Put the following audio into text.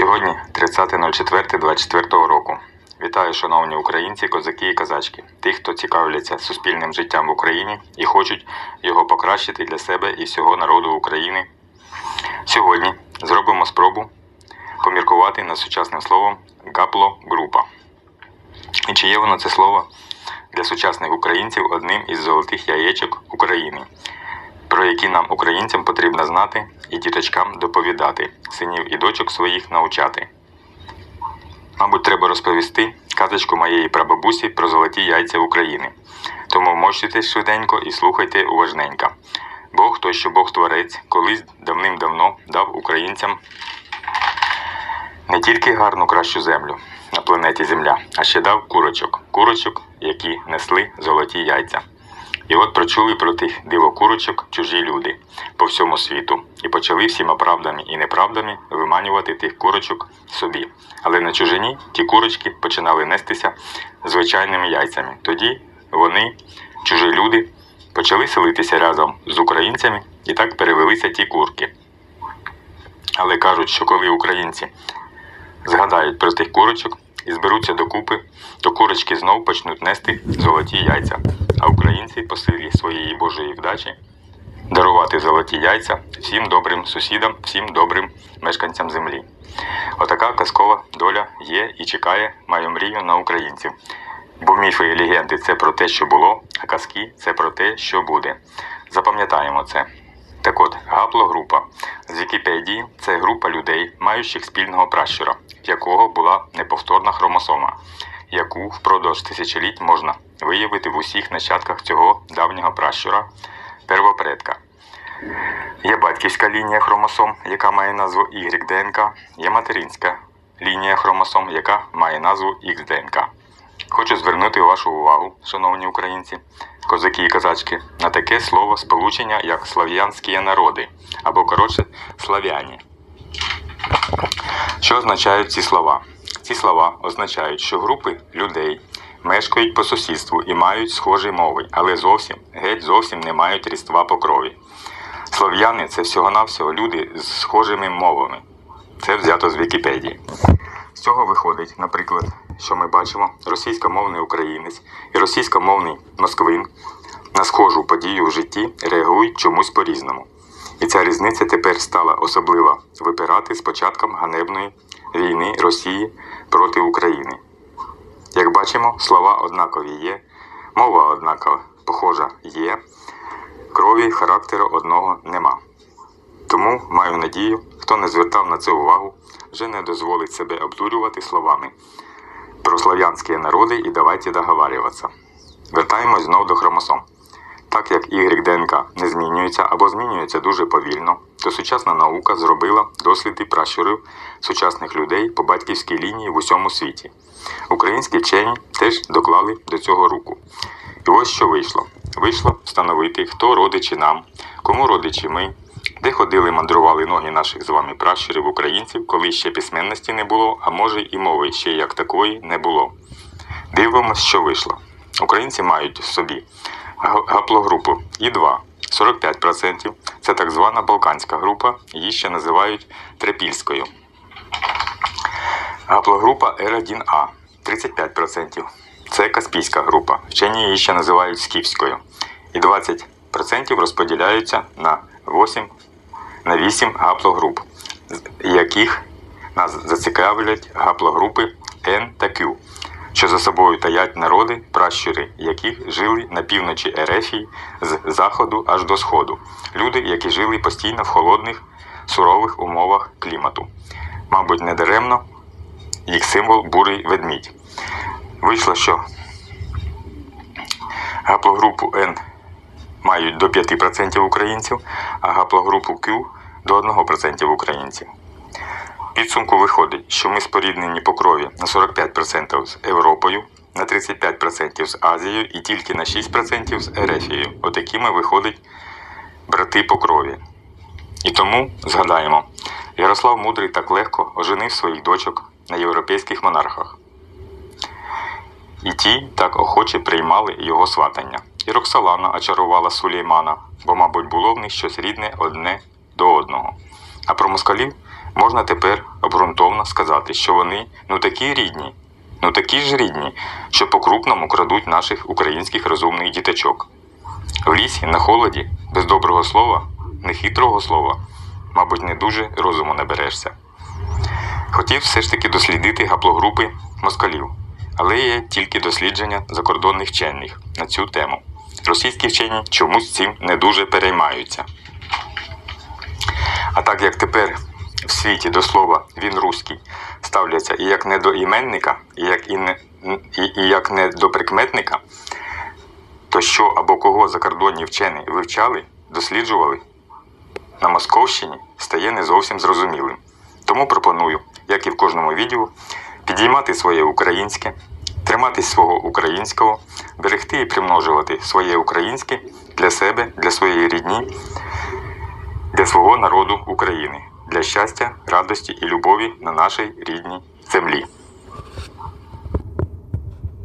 Сьогодні 30.04.24 року. Вітаю, шановні українці, козаки і казачки, тих, хто цікавляться суспільним життям в Україні і хочуть його покращити для себе і всього народу України. Сьогодні зробимо спробу поміркувати над сучасним словом гаплогрупа. І чи є воно це слово для сучасних українців одним із золотих яєчок України, про які нам, українцям, потрібно знати і діточкам доповідати, синів і дочок своїх навчати. Мабуть, треба розповісти казочку моєї прабабусі про золоті яйця України. Тому мощуйтесь швиденько і слухайте уважненько. Бог той, що Бог творець, колись давним-давно дав українцям не тільки гарну кращу землю на планеті Земля, а ще дав курочок. Курочок, які несли золоті яйця. І от прочули про тих дивокурочок чужі люди по всьому світу і почали всіма правдами і неправдами виманювати тих курочок собі. Але на чужині ті курочки починали нестися звичайними яйцями. Тоді вони, чужі люди, почали селитися разом з українцями і так перевелися ті курки. Але кажуть, що коли українці згадають про тих курочок і зберуться докупи, то курочки знов почнуть нести золоті яйця, а українці по силі своєї Божої вдачі дарувати золоті яйця всім добрим сусідам, всім добрим мешканцям землі. Отака казкова доля є і чекає маю мрію на українців. Бо міфи і легенди це про те, що було, а казки це про те, що буде. Запам'ятаємо це. Так от, гаплогрупа з Вікіпедії це група людей, маючих спільного пращура, в якого була неповторна хромосома, яку впродовж тисячоліть можна виявити в усіх нащадках цього давнього пращура первопредка. Є батьківська лінія хромосом, яка має назву YDNK, є материнська лінія хромосом, яка має назву XDNK. Хочу звернути вашу увагу, шановні українці, козаки і казачки, на таке слово сполучення, як слав'янські народи, або коротше слав'яні. Що означають ці слова? Ці слова означають, що групи людей мешкають по сусідству і мають схожі мови, але зовсім, геть зовсім не мають ріства по крові. Слов'яни це всього-навсього люди з схожими мовами. Це взято з Вікіпедії. З цього виходить, наприклад, що ми бачимо, російськомовний українець і російськомовний москвин на схожу подію в житті реагують чомусь по-різному. І ця різниця тепер стала особливо випирати з початком ганебної війни Росії проти України. Як бачимо, слова однакові є, мова однакова похожа є, крові характеру одного нема. Тому маю надію, хто не звертав на це увагу, вже не дозволить себе обдурювати словами про слав'янські народи і давайте договарюватися. Вертаємось знов до хромосом. Так як Y ДНК не змінюється або змінюється дуже повільно, то сучасна наука зробила досліди пращурів сучасних людей по батьківській лінії в усьому світі. Українські вчені теж доклали до цього руку. І ось що вийшло: вийшло встановити, хто родичі нам, кому родичі ми, де ходили, мандрували ноги наших з вами пращурів українців, коли ще письменності не було, а може і мови ще як такої не було. Дивимось, що вийшло. Українці мають в собі гаплогрупу І2 45%. Це так звана Балканська група, її ще називають Трипільською. Гаплогрупа Р1А 35%. Це Каспійська група. Вчені її ще називають Скіфською. І 20% розподіляються на 8, на 8 гаплогруп, яких нас зацікавлять гаплогрупи N та Q, що за собою таять народи, пращури яких жили на півночі Ерефії з заходу аж до сходу. Люди, які жили постійно в холодних, сурових умовах клімату. Мабуть, недаремно їх символ бурий ведмідь. Вийшло, що гаплогрупу N мають до 5% українців, а гаплогрупу Q до 1% українців. Підсумку виходить, що ми споріднені по крові на 45% з Європою, на 35% з Азією і тільки на 6% з Ерефією. Отакими виходять брати по крові. І тому згадаємо, Ярослав Мудрий так легко оженив своїх дочок на європейських монархах. І ті так охоче приймали його сватання. І Роксолана очарувала Сулеймана, бо, мабуть, було в них щось рідне одне до одного. А про москалів можна тепер обґрунтовно сказати, що вони ну такі рідні, ну такі ж рідні, що по-крупному крадуть наших українських розумних діточок. В лісі, на холоді, без доброго слова, нехитрого слова, мабуть, не дуже розуму наберешся. Хотів все ж таки дослідити гаплогрупи москалів, але є тільки дослідження закордонних вчених на цю тему. Російські вчені чомусь цим не дуже переймаються. А так як тепер в світі до слова він руський ставляться і як не до іменника, і як, і не, і, і як не до прикметника, то що або кого закордонні вчені вивчали, досліджували на Московщині стає не зовсім зрозумілим. Тому пропоную, як і в кожному відео, підіймати своє українське, триматись свого українського, берегти і примножувати своє українське для себе, для своєї рідні, для свого народу України, для щастя, радості і любові на нашій рідній землі.